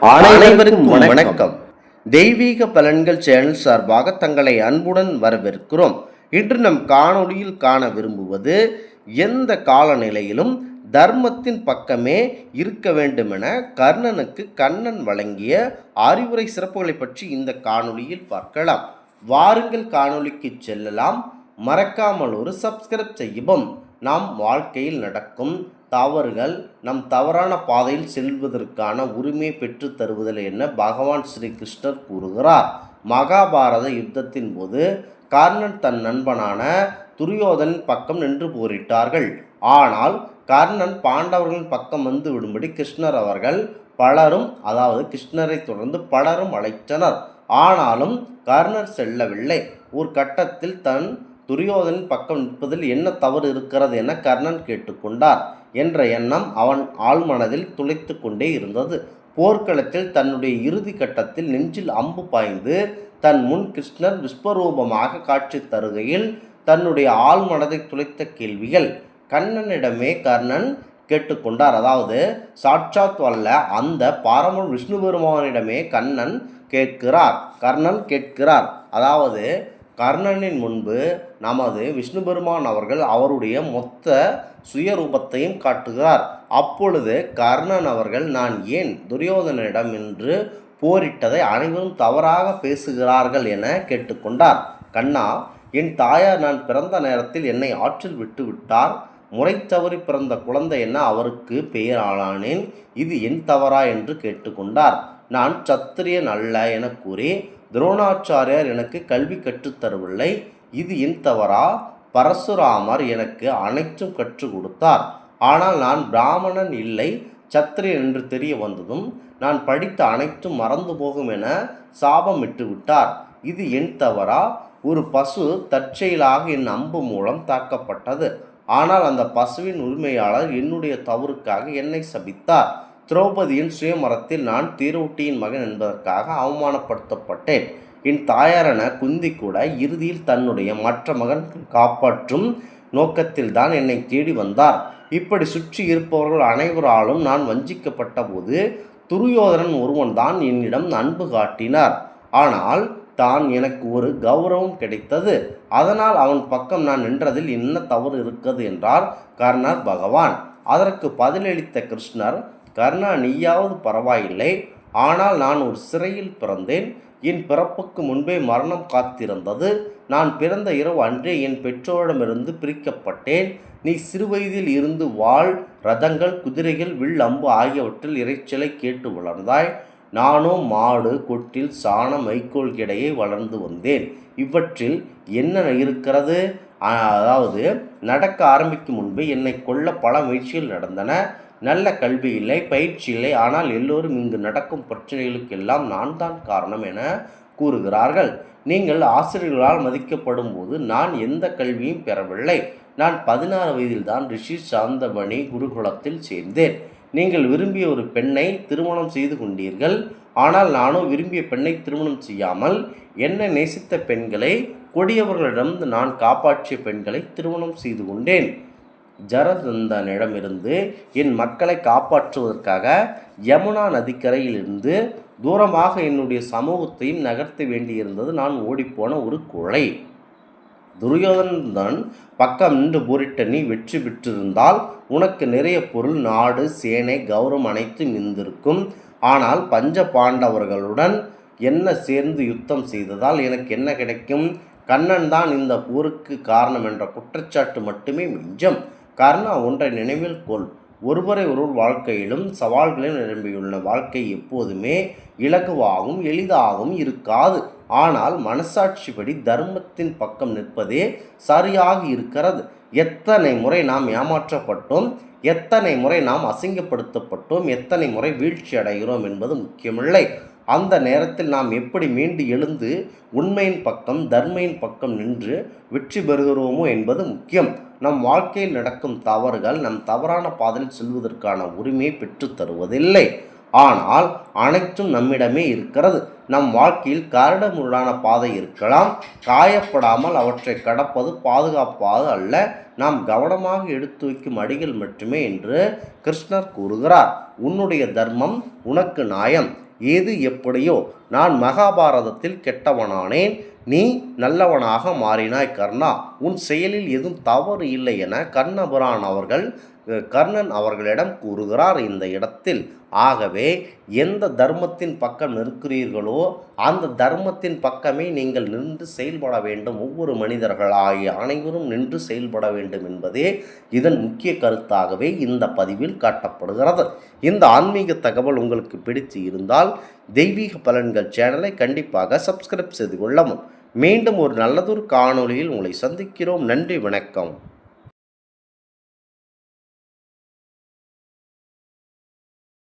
அனைவருக்கும் வணக்கம். தெய்வீக பலன்கள் சேனல் சார்பாக தங்களை அன்புடன் வரவேற்கிறோம். இன்று நம் காணொளியில் காண விரும்புவது எந்த காலநிலையிலும் தர்மத்தின் பக்கமே இருக்க வேண்டுமென கர்ணனுக்கு கண்ணன் வழங்கிய அறிவுரை சிறப்புகளை பற்றி இந்த காணொளியில் பார்க்கலாம். வாருங்கள் காணொளிக்கு செல்லலாம். மறக்காமல் ஒரு சப்ஸ்கிரைப் செய்யவும் நாம் வாழ்க்கையில் நடக்கும் தவறுகள் நம் தவறான பாதையில் செல்வதற்கான உரிமை பெற்று தருவதில் என்ன? பகவான் ஸ்ரீ கிருஷ்ணர் கூறுகிறார். மகாபாரத யுத்தத்தின் போது கர்ணன் தன் நண்பனான துரியோதன் பக்கம் நின்று போரிட்டார்கள். ஆனால் கர்ணன் பாண்டவர்களின் பக்கம் வந்து விடும்படி கிருஷ்ணர் அவர்கள் பலரும் அதாவது கிருஷ்ணரை தொடர்ந்து பலரும் அழைத்தனர். ஆனாலும் கர்ணர் செல்லவில்லை. ஒரு கட்டத்தில் தன் துரியோதனின் பக்கம் நிற்பதில் என்ன தவறு இருக்கிறது என கர்ணன் கேட்டுக்கொண்டார். என்ற எண்ணம் அவன் ஆழ்மனதில் துளைத்து கொண்டே இருந்தது. போர்க்களத்தில் தன்னுடைய இறுதி கட்டத்தில் நெஞ்சில் அம்பு பாய்ந்து தன் முன் கிருஷ்ணர் விஸ்வரூபமாக காட்சி தருகையில் தன்னுடைய ஆழ்மனதை துளைத்த கேள்விகள் கண்ணனிடமே கர்ணன் கேட்டுக்கொண்டார். அதாவது சாட்சாத் வல்ல அந்த பாரமன் விஷ்ணு பெருமானிடமே கண்ணன் கேட்கிறார். கர்ணன் கேட்கிறார். அதாவது கர்ணனின் முன்பு நமது விஷ்ணு பெருமான் அவர்கள் அவருடைய மொத்த சுயரூபத்தையும் காட்டுகிறார். அப்பொழுது கர்ணன் அவர்கள் நான் ஏன் துரியோதனிடம் என்று போரிட்டதை அனைவரும் தவறாக பேசுகிறார்கள் என கேட்டுக்கொண்டார். கண்ணா என் தாயார் நான் பிறந்த நேரத்தில் என்னை ஆற்றில் விட்டு விட்டார். முறை தவறி பிறந்த குழந்தை என அவருக்கு பெயர் ஆளானேன் இது என் தவறா? என்று கேட்டுக்கொண்டார். நான் சத்திரியன் அல்ல என கூறி துரோணாச்சாரியார் எனக்கு கல்வி கற்றுத்தரவில்லை இது என் தவறா? பரசுராமர் எனக்கு அனைத்தும் கற்றுக் கொடுத்தார். ஆனால் நான் பிராமணன் இல்லை சத்திரியன் என்று தெரிய வந்ததும் நான் படித்த அனைத்தும் மறந்து போகும் என சாபமிட்டு விட்டார் இது என் தவறா? ஒரு பசு தற்செயலாக என் அம்பு மூலம் தாக்கப்பட்டது. ஆனால் அந்த பசுவின் உரிமையாளர் என்னுடைய தவறுக்காக என்னை சபித்தார். திரௌபதியின் சுயமரத்தில் நான் தீரூட்டியின் மகன் என்பதற்காக அவமானப்படுத்தப்பட்டேன். என் தாயாரான குந்தி கூட இறுதியில் தன்னுடைய மற்ற மகன் காப்பாற்றும் நோக்கத்தில் தான் என்னை தேடி வந்தார். இப்படி சுற்றி இருப்பவர்கள் அனைவராலும் நான் வஞ்சிக்கப்பட்ட போது துரியோதனன் ஒருவன் தான் என்னிடம் அன்பு காட்டினார். ஆனால் தான் எனக்கு ஒரு கௌரவம் கிடைத்தது. அதனால் அவன் பக்கம் நான் நின்றதில் என்ன தவறு இருக்கிறது என்றார் கர்ணர் பகவான். அதற்கு பதிலளித்த கிருஷ்ணர் கர்ணா நீயாவது பரவாயில்லை. ஆனால் நான் ஒரு சிறையில் பிறந்தேன். என் பிறப்புக்கு முன்பே மரணம் காத்திருந்தது. நான் பிறந்த இரவு அன்றே என் பெற்றோரிடமிருந்து பிரிக்கப்பட்டேன். நீ சிறுவயதில் இருந்து வாள் ரதங்கள் குதிரைகள் வில் அம்பு ஆகியவற்றில் இறைச்சலை கேட்டு வளர்ந்தாய். நானோ மாடு கொட்டில் சாணம் மைக்கோல் கிடையே வளர்ந்து வந்தேன். இவற்றில் என்ன இருக்கிறது? அதாவது நடக்க ஆரம்பிக்கும் முன்பு என்னை கொல்ல பல முயற்சிகள் நடந்தன. நல்ல கல்வி இல்லை பயிற்சி இல்லை. ஆனால் எல்லோரும் இங்கு நடக்கும் பிரச்சனைகளுக்கெல்லாம் நான் தான் காரணம் என கூறுகிறார்கள். நீங்கள் ஆசிரியர்களால் மதிக்கப்படும் போது நான் எந்த கல்வியும் பெறவில்லை. நான் பதினாறு வயதில்தான் ரிஷி சாந்தமணி குருகுலத்தில் சேர்ந்தேன். நீங்கள் விரும்பிய ஒரு பெண்ணை திருமணம் செய்து கொண்டீர்கள். ஆனால் நானும் விரும்பிய பெண்ணை திருமணம் செய்யாமல் என்னை நேசித்த பெண்களை கொடியவர்களிடம் நான் காப்பாற்றிய பெண்களை திருமணம் செய்து கொண்டேன். ஜரதந்தனிடமிருந்து என் மக்களை காப்பாற்றுவதற்காக யமுனா நதிக்கரையிலிருந்து தூரமாக என்னுடைய சமூகத்தையும் நகர்த்த வேண்டியிருந்தது நான் ஓடிப்போன ஒரு குழை. துரியோதனன் பக்கம் நின்று போரிட்ட நீ வெற்றி பெற்றிருந்தால் உனக்கு நிறைய பொருள் நாடு சேனை கௌரவம் அனைத்தும் இருந்திருக்கும். ஆனால் பஞ்ச பாண்டவர்களுடன் என்ன சேர்ந்து யுத்தம் செய்ததால் எனக்கு என்ன கிடைக்கும்? கண்ணன் தான் இந்த போருக்கு காரணம் என்ற குற்றச்சாட்டு மட்டுமே மிஞ்சம். கர்ணா ஒன்றை நினைவில் கொள். ஒருவரை ஒருவர் வாழ்க்கையிலும் சவால்களில் நிரம்பியுள்ள வாழ்க்கை எப்போதுமே இலகுவாகவும் எளிதாகவும் இருக்காது. ஆனால் மனசாட்சிப்படி தர்மத்தின் பக்கம் நிற்பதே சரியாக இருக்கிறது. எத்தனை முறை நாம் ஏமாற்றப்பட்டோம் எத்தனை முறை நாம் அசிங்கப்படுத்தப்பட்டோம் எத்தனை முறை வீழ்ச்சி அடைகிறோம் என்பது முக்கியமில்லை. அந்த நேரத்தில் நாம் எப்படி மீண்டு எழுந்து உண்மையின் பக்கம் தர்மையின் பக்கம் நின்று வெற்றி பெறுகிறோமோ என்பது முக்கியம். நம் வாழ்க்கையில் நடக்கும் தவறுகள் நம் தவறான பாதையில் செல்வதற்கான உரிமையை பெற்றுத் தருவதில்லை. ஆனால் அனைத்தும் நம்மிடமே இருக்கிறது. நம் வாழ்க்கையில் கரடமுரடான பாதை இருக்கலாம். காயப்படாமல் அவற்றை கடப்பது பாதுகாப்பாக அல்ல. நாம் கவனமாக எடுத்து வைக்கும் அடிகள் மட்டுமே என்று கிருஷ்ணர் கூறுகிறார். உன்னுடைய தர்மம் உனக்கு நியாயம். ஏது எப்படியோ நான் மகாபாரதத்தில் கெட்டவனானேன். நீ நல்லவனாக மாறினாய் கர்ணா. உன் செயலில் எதுவும் தவறு இல்லை என கர்ணபுரான் அவர்கள் கர்ணன் அவர்களிடம் கூறுகிறார் இந்த இடத்தில் ஆகவே எந்த தர்மத்தின் பக்கம் நிற்கிறீர்களோ அந்த தர்மத்தின் பக்கமே நீங்கள் நின்று செயல்பட வேண்டும். ஒவ்வொரு மனிதர்களாகிய அனைவரும் நின்று செயல்பட வேண்டும் என்பதே இதன் முக்கிய கருத்தாகவே இந்த பதிவில் காட்டப்படுகிறது. இந்த ஆன்மீக தகவல் உங்களுக்கு பிடித்து இருந்தால் தெய்வீக பலன்கள் சேனலை கண்டிப்பாக சப்ஸ்கிரைப் செய்து கொள்ளவும். மீண்டும் ஒரு நல்லதொரு காணொளியில் உங்களை சந்திக்கிறோம். நன்றி வணக்கம்.